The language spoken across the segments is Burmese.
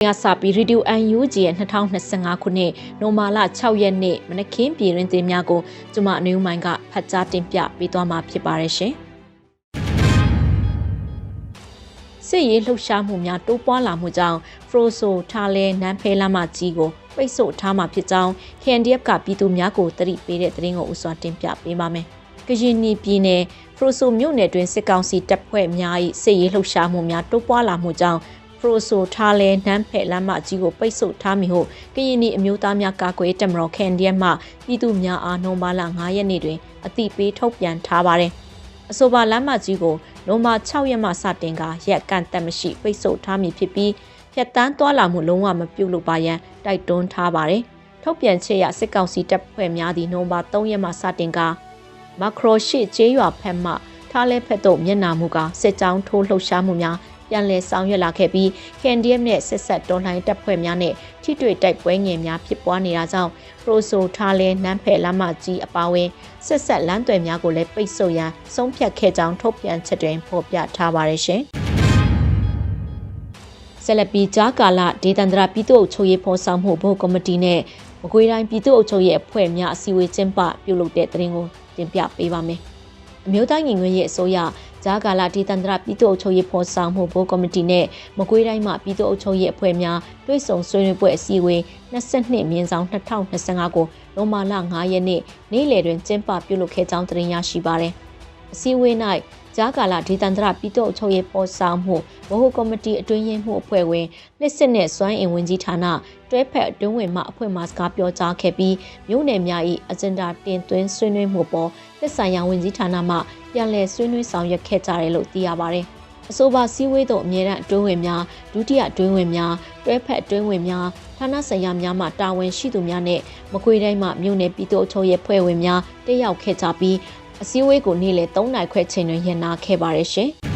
ကစပြီး Radio UNG ရဲ့2025ခုနှစ်နိုမာလ6ရက်နေ့မနက်ခင်းပြည်တွင်တင်များကိုကျွန်မအနူးမိုင်းကဖတ်ကြားတင်ပြပေးသွားမှာဖြစ်ပါတယ်ရှင်။စစ်ရေးလှုပ်ရှားမှုများတိုးပွားလာမှုကြောင့် Froso ထားလဲနန်းဖဲလာမကြီးကိုပိတ်ဆို့ထားမှာဖြစ်ကြောင်း KNDF ကပြည်သူများကိုတတိပေးတဲ့သတင်းကိုဥစွာတင်ပြပေးပါမယ်။ကရင်နီပြည်နယ်ဖရိုဆိုမြို့နယ်တွင်စစ်ကောင်စီတပ်ဖွဲ့များ၏စစ်ရေးလှုပ်ရှားမှုများတိုးပွားလာမှုကြောင့် ဖရိုဆိုထားလဲနန်းဖဲ့လမ်းမကြီးကိုပိတ်ဆို့ထားမည်ဟုကရင်နီအမျိုးသားများကာကွယ်တပ်မတော် KNDF မှပြည်သူများအားနိုဝင်ဘာလ9ရက်နေ့တွင်အသိပေးထုတ်ပြန်ထားပါတယ်။အဆိုပါလမ်းမကြီးကိုနိုဝင်ဘာ6ရက်မှစတင်ကရက်ကန့်တက်မရှိပိတ်ဆို့ထားမည်ဖြစ်ပြီးဖြတ်တန်းသွားလာမှုလုံးဝမပြုလုပ်ပါရန်တိုက်တွန်းထားပါတယ်။ထုတ်ပြန်ချက်ရစစ်ကောင်စီတပ်ဖွဲ့များသည့်နိုဝင်ဘာ3ရက်မှစတင်ကမခရိုရှိကျေးရွာဖက်မှထားလဲဖက်သို့မျက်နာမှုကစစ်ကြောင်းထိုးလှုပ်ရှားမှုများ ပြန်လည်ဆောင်ရွက်လာခဲ့ပြီး KNDF နဲ့ဆက်ဆက်တော်လှန်တပ်ဖွဲ့များနဲ့ထိတွေ့တိုက်ပွဲငယ်များဖြစ်ပွားနေတာကြောင့်ပရိုဆိုထားလဲနန်းဖဲလမ်းမကြီးအပါအဝင်ဆက်ဆက်လမ်းသွယ်များကိုလည်းပိတ်ဆို့ရန်ဆုံးဖြတ်ခဲ့ကြောင်းထုတ်ပြန်ချက်တွင်ဖော်ပြထားပါတယ်ရှင်။ဆက်လက်ပြီးကြားကာလဒေသန္တရပြည်သူ့အုပ်ချုပ်ရေးဖော်ဆောင်မှုဘုတ်ကော်မတီနဲ့မကွေးတိုင်းပြည်သူ့အုပ်ချုပ်ရေးအဖွဲ့များအစည်းအဝေးကျင်းပပြုလုပ်တဲ့တဲ့ရင်ကိုတင်ပြပေးပါမယ်။အမျိုးသားညီညွတ်ရေးအစိုးရ ဂျာကာလာဒေသန္တရပြည်သူ့အုပ်ချုပ်ရေးဖော်ဆောင်မှုဘိုးကော်မတီနဲ့မကွေးတိုင်းမှပြည်သူ့အုပ်ချုပ်ရေးအဖွဲ့များတွဲဆုံဆွေးနွေးပွဲအစည်းအဝေး22မြင်းဆောင်2025ကိုနိုမာလ9ရက်နေ့နေ့လယ်တွင်ကျင်းပပြုလုပ်ခဲ့ကြောင်းသတင်းရရှိပါရယ်။အစည်းအဝေး၌ ဂျာကာလာဒေသန္တရပြည်သူ့အုပ်ချုပ်ရေးဖော်ဆောင်မှုဗဟိုကော်မတီအတွင်းရေးမှူးအဖွဲ့ဝင်လက်စစ်နဲ့စွမ်းအင်ဝင်ကြီးဌာနတွဲဖက်အတွင်းဝင်မှအဖွဲ့မှစကားပြောကြားခဲ့ပြီးမြို့နယ်များ၏အဂျင်ဒါတင်သွင်းဆွေးနွေးမှုပေါ်သက်ဆိုင်ရာဝင်ကြီးဌာနမှပြန်လည်ဆွေးနွေးဆောင်ရွက်ခဲ့ကြတယ်လို့သိရပါတယ်။အဆိုပါစည်းဝေးသို့အမြဲတမ်းအတွင်းဝင်များဒုတိယအတွင်းဝင်များတွဲဖက်အတွင်းဝင်များဌာနဆိုင်ရာများမှတာဝန်ရှိသူများနဲ့မကွေးတိုင်းမှမြို့နယ်ပြည်သူ့အချုပ်ရဲ့ဖွဲ့ဝင်များတက်ရောက်ခဲ့ကြပြီး အစည်းအဝေးကိုနေ့လယ်3နာရီခွဲချိန်တွင်ရန်နာခဲ့ပါတယ်ရှင်။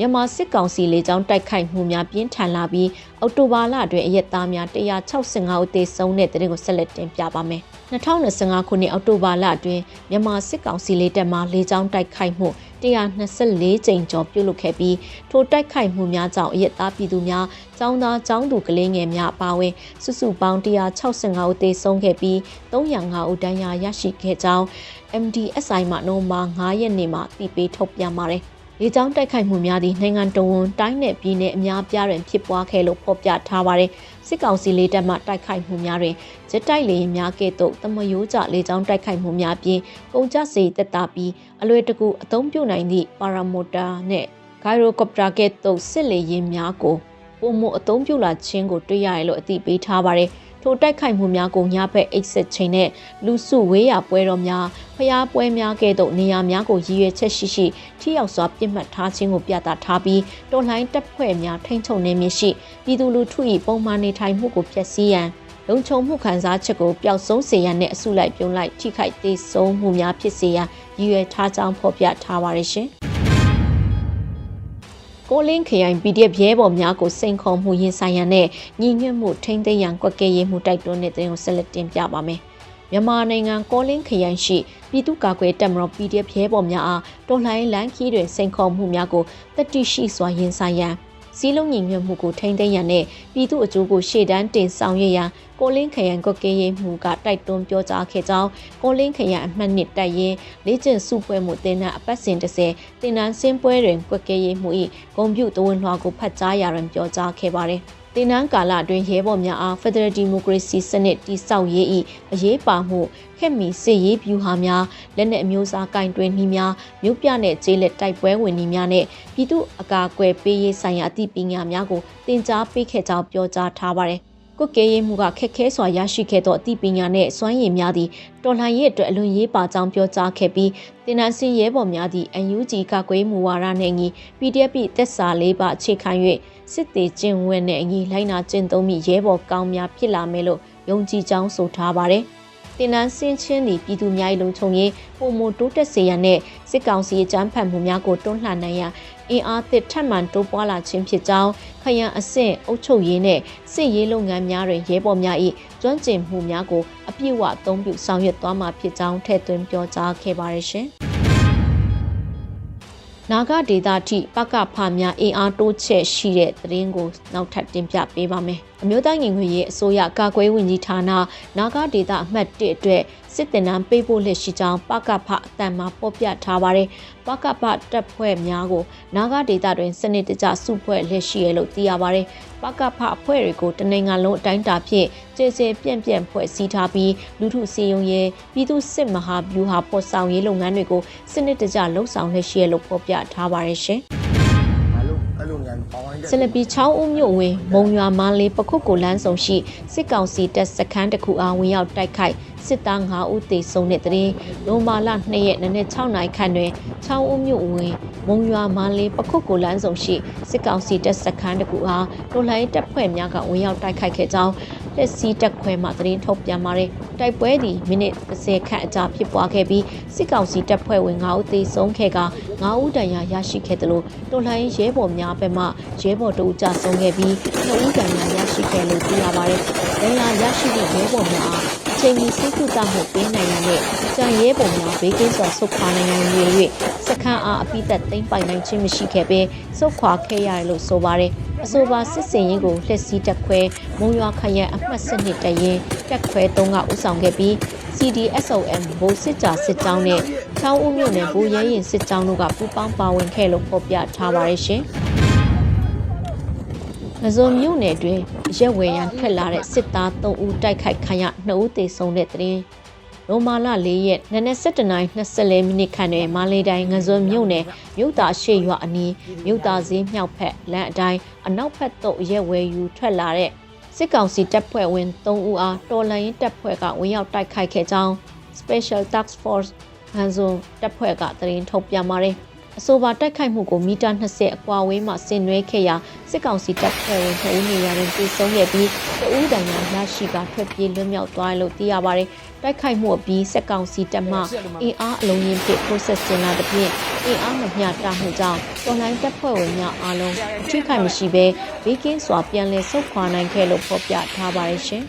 မြန်မာစစ်ကောင်စီလေကြောင်းတိုက်ခိုက်မှုများပြင်းထန်လာပြီးအော်တိုဘာလအတွင်းအရက်သားများ165ဦးသေဆုံးတဲ့တဲ့တင်ကိုဆက်လက်တင်ပြပါမယ်။2025ခုနှစ်အောက်တိုဘာလအတွင်းမြန်မာစစ်ကောင်စီလေတပ်မှလေကြောင်းတိုက်ခိုက်မှု124ကြိမ်ကျော်ပြုလုပ်ခဲ့ပြီးထိုတိုက်ခိုက်မှုများကြောင့်အရက်သားပြည်သူများចောင်းသားចောင်းသူကလေးငယ်များအပါအဝင်စုစုပေါင်း165ဦးသေဆုံးခဲ့ပြီး305ဦးဒဏ်ရာရရှိခဲ့ကြောင်း MDSI မှနိုမာ9ရက်နေ့မှာတည်ပြီးထုတ်ပြန်ပါတယ်။ လေကြောင်းတိုက်ခိုက်မှုများသည့်နိုင်ငံတော်ဝန်တိုင်းနယ်ပြည်နယ်အများပြားတွင်ဖြစ်ပွားခဲ့လို့ဖော်ပြထားပါတယ်။စစ်ကောင်စီလေတပ်မှတိုက်ခိုက်မှုများတွင်ဂျက်တိုက်လေယာဉ်များကဲ့သို့တမယိုးကြလေကြောင်းတိုက်ခိုက်မှုများပြင်ကုန်ကျစရိတ်သက်သာပြီးအလွယ်တကူအသုံးပြုနိုင်သည့်ပါရာမိုတာနှင့်ဂိုင်ရိုကော်ပတာကဲ့သို့စစ်လေယာဉ်များကိုပုံမှုအသုံးပြုလာခြင်းကိုတွေ့ရတယ်လို့အသိပေးထားပါတယ်။ ထိုတိုက်ခိုက်မှုများကိုညဘက်အိတ်ဆက်ချိန်နဲ့လူစုဝေးရပွဲတော်များဖျားပွဲများကဲ့သို့နေရာများကိုရည်ရွယ်ချက်ရှိရှိထိရောက်စွာပြစ်မှတ်ထားခြင်းကိုပြသထားပြီးတော်လှန်တပ်ဖွဲ့များထိန်းချုပ်နေမည်ရှိပြည်သူလူထု၏ပုံမှန်နေထိုင်မှုကိုဖျက်ဆီးရန်လုံခြုံမှုခံစားချက်ကိုပျောက်ဆုံးစေရန်နဲ့အစုလိုက်ပြုံးလိုက်ထိခိုက်သေးဆုံးမှုများဖြစ်စေရန်ရည်ရွယ်ထားကြောင်းဖော်ပြထားပါရရှင်။ ကိုလင်းခရိုင် PDF ရဲဘော်များကိုစိန်ခေါ်မှုရင်ဆိုင်ရန်နဲ့ညီညွတ်မှုထိန်းသိမ်းရန်ကွက်ကဲရေးမှုတိုက်တွန်းတဲ့တင်ကိုဆက်လက်တင်ပြပါမယ်။မြန်မာနိုင်ငံကောလင်းခရိုင်ရှိပြည်သူ့ကာကွယ်တပ်မတော် PDF ရဲဘော်များအားတော်လှန်ရေးလမ်းခီးတွင်စိန်ခေါ်မှုများကိုတတိရှိစွာရင်ဆိုင်ရန် စီးလုံးညီညွတ်မှုကိုထိန်းသိမ်းရန်နဲ့ပြည်သူအကျိုးကိုရှေ့တန်းတင်ဆောင်ရွက်ရန်ကိုလင်းခရံကွက်ကရေးမှုကတိုက်တွန်းပြောကြားခဲ့ကြောင်းကိုလင်းခရံအမှတ်နှစ်တိုက်ရင်လေ့ကျင့်စုပွဲမှုတင်တဲ့အပတ်စဉ်30တင်နန်းစင်းပွဲတွင်ကွက်ကရေးမှု၏ဂုံပြုတဝန်လွှာကိုဖတ်ကြားရန်ပြောကြားခဲ့ပါတယ်။တင်နန်းကာလအတွင်းရဲဘော်များအား Federal Democracy စနစ်တည်ဆောက်ရေး၏အရေးပါမှုခက်မီစစ်ရေးဗျူဟာများလက်နက်အမျိုးအစားကင်တွင်နှီးများမြို့ပြနဲ့ကျေးလက်တိုက်ပွဲဝင်နှီးများနဲ့ပြည်သူအကာအကွယ်ပေးရေးဆိုင်ရာအသိပညာများကိုတင် जा ပေးခဲ့ကြောင်းပြောကြားထားပါတယ် ကုတ်ကဲရေးမှုကခက်ခဲစွာရရှိခဲ့သောအသိပညာနှင့်စွမ်းရည်များသည်တော်လှန်ရေးအတွက်အလွန်ရေးပါကြောင်းပြောကြားခဲ့ပြီးတင်နန်းစင်ရဲဘော်များသည့် UNG ကကွေးမူဝါဒနှင့်ညီ PDF တက်စာလေးပါအခြေခံ၍စစ်တေကျင့်ဝတ်နှင့်အညီလိုက်နာကျင့်သုံးမိရဲဘော်ကောင်းများဖြစ်လာမယ်လို့ယုံကြည်ကြောင်းဆိုထားပါတယ်။တင်နန်းစင်ချင်းသည်ပြည်သူများ၏လုံခြုံရေးပုံမတိုးတက်စေရန်နှင့်စစ်ကောင်စီအကြမ်းဖက်မှုများကိုတွန်းလှန်နိုင်ရန် အင်အားသစ်ထပ်မံတိုးပွားလာခြင်းဖြစ်ကြောင်းခရံအဆင့်အုပ်ချုပ်ရေးနဲ့စစ်ရေးလုပ်ငန်းများတွင်ရဲဘော်များ၏ကျွမ်းကျင်မှုများကိုအပြည့်အဝအသုံးပြုဆောင်ရွက်သွားမှာဖြစ်ကြောင်းထည့်သွင်းပြောကြားခဲ့ပါရရှင်။နာဂဒေတာထိပကဖများအင်အားတိုးချက်ရှိတဲ့သတင်းကိုနောက်ထပ်တင်ပြပေးပါမယ်။အမျိုးသားညီညွတ်ရေးအစိုးရကာကွယ်ဝင်ကြီးဌာနနာဂဒေတာအမှတ်1အတွက် စစ်တင်နန်းပေးဖို့လက်ရှိကြောင်းပကဖအတန်မှာပေါ်ပြထားပါတယ်။ပကဖတပ်ဖွဲ့များကိုနာဂဒေတာတွင်စနစ်တကျစုဖွဲ့လက်ရှိရလို့သိရပါတယ်။ပကဖအဖွဲ့တွေကိုတနင်္ဂနွေလုံးအတိုင်းအတာဖြင့်ကျေကျေပြန့်ပြန့်ဖွဲ့စည်းထားပြီးလူထုစီယုံရဲပြည်သူစစ်မဟာဗျူဟာပေါ်ဆောင်ရေးလုပ်ငန်းတွေကိုစနစ်တကျလှုပ်ဆောင်လက်ရှိရလို့ပေါ်ပြထားပါတယ်ရှင်။အဲ့လိုအဲ့လိုညာပေါင်းလိုက်တဲ့ဆလပီချောင်းဦးမြို့ဝင်မုံရွာမန်းလေးပခုတ်ကိုလန်းဆောင်ရှိစစ်ကောင်စီတပ်စခန်းတစ်ခုအားဝင်ရောက်တိုက်ခိုက် စစ်သား9ဦးသေဆုံးတဲ့တဲ့ရင်နိုမာလာ2ရက်နေ့နဲ့6နိုင်ခန့်တွင်ချောင်းဦးမြို့ဝင်မုံရွာမန်းလေးပခုတ်ကိုလန်းဆောင်ရှိစစ်ကောင်စီတပ်စခန်းတစ်ခုအားတော်လှန်ရေးတပ်ဖွဲ့များကဝင်ရောက်တိုက်ခိုက်ခဲ့ကြောင်းလက်စီတပ်ခွဲမှသတင်းထုတ်ပြန်ပါတယ်တိုက်ပွဲသည်မိနစ်30ခန့်အကြာဖြစ်ပွားခဲ့ပြီးစစ်ကောင်စီတပ်ဖွဲ့ဝင်9ဦးသေဆုံးခဲ့က9ဦးဒဏ်ရာရရှိခဲ့တယ်လို့တော်လှန်ရေးရဲဘော်များဘက်မှရဲဘော်တို့ကြဆုံးခဲ့ပြီး2ဦးဒဏ်ရာရရှိခဲ့လို့သိရပါတယ်။ဒဏ်ရာရရှိတဲ့ရဲဘော်များအားအ ချိန်မီစိတ်ကူတာမှုပေးနိုင်ရတဲ့ကြံရဲဘော်များဘေးကင်းစွာဆုတ်ခွာနိုင်ရန်ရည်၍စခန်းအားအပိသက်သိမ်းပိုင်နိုင်ခြင်းမရှိခဲ့ဘဲဆုတ်ခွာခဲ့ရတယ်လို့ဆိုပါတယ်။အဆိုပါစစ်စင်ရင်ကိုလက်စီတက်ခွဲမုံရွာခရိုင်အမှတ်စနစ်တရင်တက်ခွဲ3ကဥဆောင်ခဲ့ပြီး CDSOM ဘိုးစစ်ကြာစစ်ကြောင်းနဲ့ချောင်းဦးမြို့နယ်ဘူရဲရင်စစ်ကြောင်းတို့ကပူးပေါင်းပါဝင်ခဲ့လို့ဖော်ပြထားပါတယ်ရှင်။ ငဇုံမြို့နယ်တွင်ရက်ဝယ်ရန်ထွက်လာတဲ့စစ်သား3ဦးတိုက်ခိုက်ခံရ2ဦးသေဆုံးတဲ့တဲ့ရင်နိုမာလာ၄ရက်နနက်7:24မိနစ်ခန့်တွင်မာလေးတိုင်းငဇွန်မြို့နယ်မြို့သားရှေ့ရွာအနီးမြို့သားဈေးမြောက်ဖက်လမ်းအတိုင်းအနောက်ဖက်သို့ရက်ဝဲယူထွက်လာတဲ့စစ်ကောင်စီတပ်ဖွဲ့ဝင်3ဦးအားတော်လှန်ရေးတပ်ဖွဲ့ကဝင်ရောက်တိုက်ခိုက်ခဲ့ကြောင်း Special Task Force ဟန်ဇွန်တပ်ဖွဲ့ကသတင်းထုတ်ပြန်ပါတယ် အဆိုပါတိုက်ခိုက်မှုကိုမီတာ20အကွာဝေးမှဆင်နွှဲခဲ့ရာစစ်ကောင်စီတပ်ဖွဲ့ဝင်2ဦးနေရာတွင်ပြေဆုံးခဲ့ပြီးတဦးတိုင်ရာရရှိကထွက်ပြေးလွတ်မြောက်သွားတယ်လို့သိရပါတယ်။တိုက်ခိုက်မှုအပြီးစစ်ကောင်စီတပ်မှအင်အားအလုံးရင်းဖြင့် process တင်လာတဲ့ဖြင့်အင်အားမမျှတမှုကြောင့်တော်လိုင်းတပ်ဖွဲ့ဝင်များအားလုံးအထိခိုက်မရှိဘဲဘေးကင်းစွာပြန်လည်ဆုတ်ခွာနိုင်ခဲ့လို့ဖော်ပြထားပါတယ်ရှင်။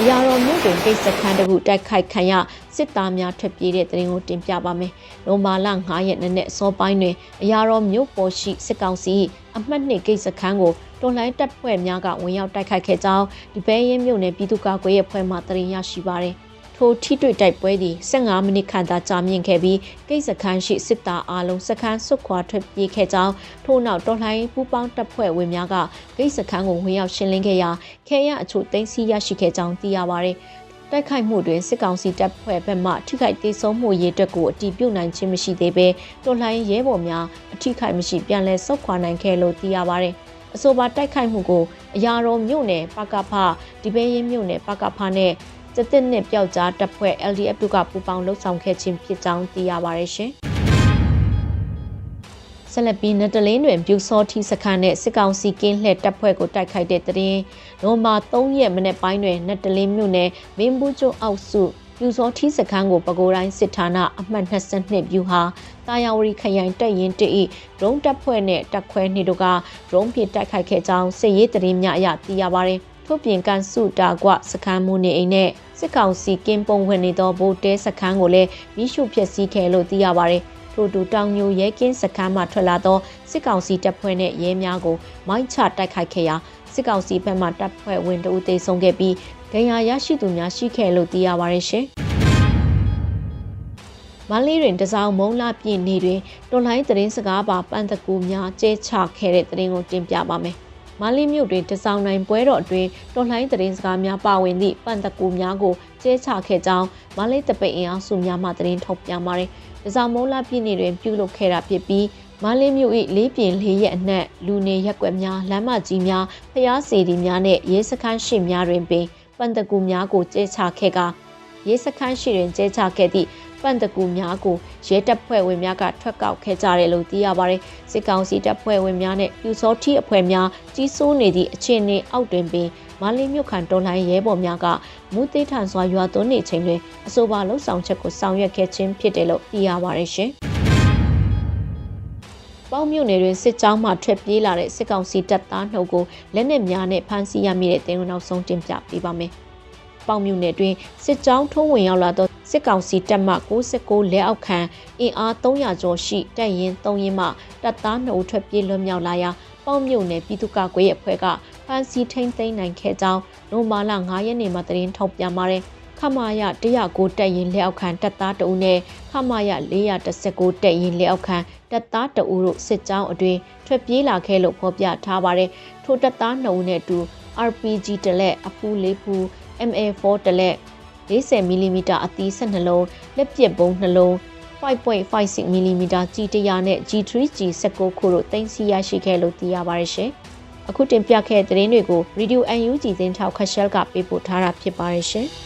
အရာတော်မြို့တွင်ကိစ္စခန်းတစ်ခုတိုက်ခိုက်ခံရ စစ်သားများထွက်ပြေးတဲ့တဲ့ရင်ကိုတင်ပြပါမယ်။နိုမာလာ9ရက်နေ့နဲ့စောပိုင်းတွင်အရာတော်မြို့ပေါ်ရှိစစ်ကောင်စီအမှတ်နှစ်ကိစ္စခန်းကိုတော်လိုင်းတပ်ဖွဲ့များကဝင်ရောက်တိုက်ခိုက်ခဲ့ကြောင်းဒီဘဲရင်မြို့နယ်ပြည်သူ့ကာကွယ်ရေးအဖွဲ့မှသတင်းရရှိပါရတယ်။ထိုထိတွေ့တိုက်ပွဲသည်15မိနစ်ခန့်သာကြာမြင့်ခဲ့ပြီးကိစ္စခန်းရှိစစ်သားအလုံးစခန်းဆွတ်ခွာထွက်ပြေးခဲ့ကြောင်းထို့နောက်တော်လှန်ရေးပူးပေါင်းတပ်ဖွဲ့ဝင်များကကိစ္စခန်းကိုဝင်ရောက်ရှင်းလင်းခဲ့ရာခဲရအချို့သိမ်းဆည်းရရှိခဲ့ကြောင်းသိရပါတယ်။ တိုက်ခိုက်မှုတွင်စစ်ကောင်စီတပ်ဖွဲ့ဘက်မှထိခိုက်ဒေဆုံးမှုရေးတက်ကိုအတီးပြုတ်နိုင်ခြင်းမရှိသေးဘဲတော်လှန်ရေးရဲဘော်များအထိခိုက်မရှိပြန်လည်ဆုတ်ခွာနိုင်ခဲ့လို့သိရပါတယ်။အဆိုပါတိုက်ခိုက်မှုကိုအရာတော်မြို့နယ်ပကဖဒီပဲရင်မြို့နယ်ပကဖနဲ့စက်တစ်နှစ်ပျောက်ကြားတပ်ဖွဲ့ LDF တို့ကပူးပေါင်းလှုပ်ဆောင်ခဲ့ခြင်းဖြစ်ကြောင်းသိရပါတယ်ရှင်။ ဆက်လက်ပြီးနတလင်းတွင်ပြူစောထီစခန်းနဲ့စစ်ကောင်စီကင်းလှည့်တပ်ဖွဲ့ကိုတိုက်ခိုက်တဲ့တဲ့ရင်နိုမာ3ရက်မနေ့ပိုင်းတွင်နတလင်းမြို့နယ်မင်းဘူးကျွန်းအောက်စုပြူစောထီစခန်းကိုပဲခူးတိုင်းစစ်ဌာနအမှတ်22ပြူဟာတာယာဝရီခရိုင်တပ်ရင်တ၏ဒရုန်းတပ်ဖွဲ့နဲ့တပ်ခွဲနေတို့ကဒရုန်းဖြင့်တိုက်ခိုက်ခဲ့ကြောင်းစစ်ရေးတရင်များအရသိရပါတယ်။ထို့ပြင်ကန်စုတာကွစခန်းမှုနေအိမ်နဲ့စစ်ကောင်စီကင်းပုံဝင်နေသောဗိုလ်တဲစခန်းကိုလည်းမိရှုဖျက်ဆီးခဲ့လို့သိရပါတယ်။ ထို့တူတောင်ညိုရဲကင်းစခန်းမှထွက်လာသောစစ်ကောင်စီတပ်ဖွဲ့နဲ့ရဲများကိုမိုင်းချတိုက်ခိုက်ခဲ့ရာစစ်ကောင်စီဘက်မှတပ်ဖွဲ့ဝင်တအုပ်သေဆုံးခဲ့ပြီးဒဏ်ရာရရှိသူများရှိခဲ့လို့သိရပါတယ်ရှင်။မန္တလေးတွင်တစောင်းမုံလာပြည့်နေတွင်တော်လိုင်းသတင်းစကားပါပန်းတကူများကျဲချခဲ့တဲ့သတင်းကိုတင်ပြပါမယ်။မန္တလေးမြို့တွင်တစောင်းနိုင်ပွဲတော်အတွင်းတော်လိုင်းသတင်းစကားများပါဝင်သည့်ပန်းတကူများကိုကျဲချခဲ့ကြောင်းမန္တလေးတပိတ်အင်အားစုများမှသတင်းထုတ်ပြန်ပါတယ်။ တစောင်းမုံလာပြည့်နေတွင်ပြုလုပ်ခဲ့တာဖြစ်ပြီးမန္တလေးမြို့၏လေးပြင်လေးရက်အနှံ့လူနေရက်ွက်များလမ်းမကြီးများဖျားစီတီများနဲ့ရဲစခန်းရှိများတွင်ပင်ပန်းတကူများကိုကျဲချခဲ့ကရဲစခန်းရှိတွင်ကျဲချခဲ့သည့် ပန့်တကူများကိုရဲတပ်ဖွဲ့ဝင်များကထွက်ကောက်ခဲ့ကြတယ်လို့သိရပါတယ်။စစ်ကောင်စီတပ်ဖွဲ့ဝင်များနဲ့ပြူစောထီအဖွဲ့များကြီးစိုးနေသည့်အခြေအနေအောက်တွင်ပင်မလေးမြို့ခံတော်လှန်ရဲဘော်များကမူသေးထန်စွာရွာသွန်းနေချိန်တွင်အဆိုပါလှုပ်ဆောင်ချက်ကိုဆောင်ရွက်ခဲ့ခြင်းဖြစ်တယ်လို့သိရပါတယ်ရှင်။ပေါင်းမြို့နယ်တွင်စစ်ကြောင်းမှထွက်ပြေးလာတဲ့စစ်ကောင်စီတပ်သားနှုတ်ကိုလက်နက်များနဲ့ဖမ်းဆီးရမိတဲ့တင်ကိုနောက်ဆုံးတင်ပြပေးပါမယ်။ပေါင်းမြို့နယ်တွင်စစ်ကြောင်းထုံးဝင်ရောက်လာသော စစ်ကောင်စီတပ်မှ69လက်အောက်ခံအင်အား300ကျော်ရှိတပ်ရင်း3ရင်းမှတပ်သား2ဦးထွက်ပြေးလွတ်မြောက်လာရာပေါ့မြို့နယ်ပြည်သူ့ကာကွယ်ရေးအဖွဲ့ကဖမ်းဆီးထိန်းသိမ်းနိုင်ခဲ့ကြောင်းနိုမာလာ9ရက်နေ့မှာသတင်းထုတ်ပြန်ပါတယ်ခမာယ109တက်ရင်လက်အောက်ခံတပ်သားတအုပ်နဲ့ခမာယ419တက်ရင်လက်အောက်ခံတပ်သားတအုပ်တို့စစ်ကြောင်းအတွင်ထွက်ပြေးလာခဲ့လို့ဖော်ပြထားပါတယ်ထိုတပ်သား2ဦးနဲ့အတူ RPG တလက်အဖူးလေးဖူး MA4 တလက် 40 mm အသီး12လုံးလက်ပစ်ပုံးနှလုံး5.56 mm ကြီး100 နဲ့ G3G 19ခုတို့တင်စီရရှိခဲ့လို့သိရပါတယ်ရှင်။အခုတင်ပြခဲ့တဲ့သတင်းတွေကို Radio UNG သတင်းထောက်ခက်ရှယ်ကပေးပို့ထားတာဖြစ်ပါတယ်ရှင်။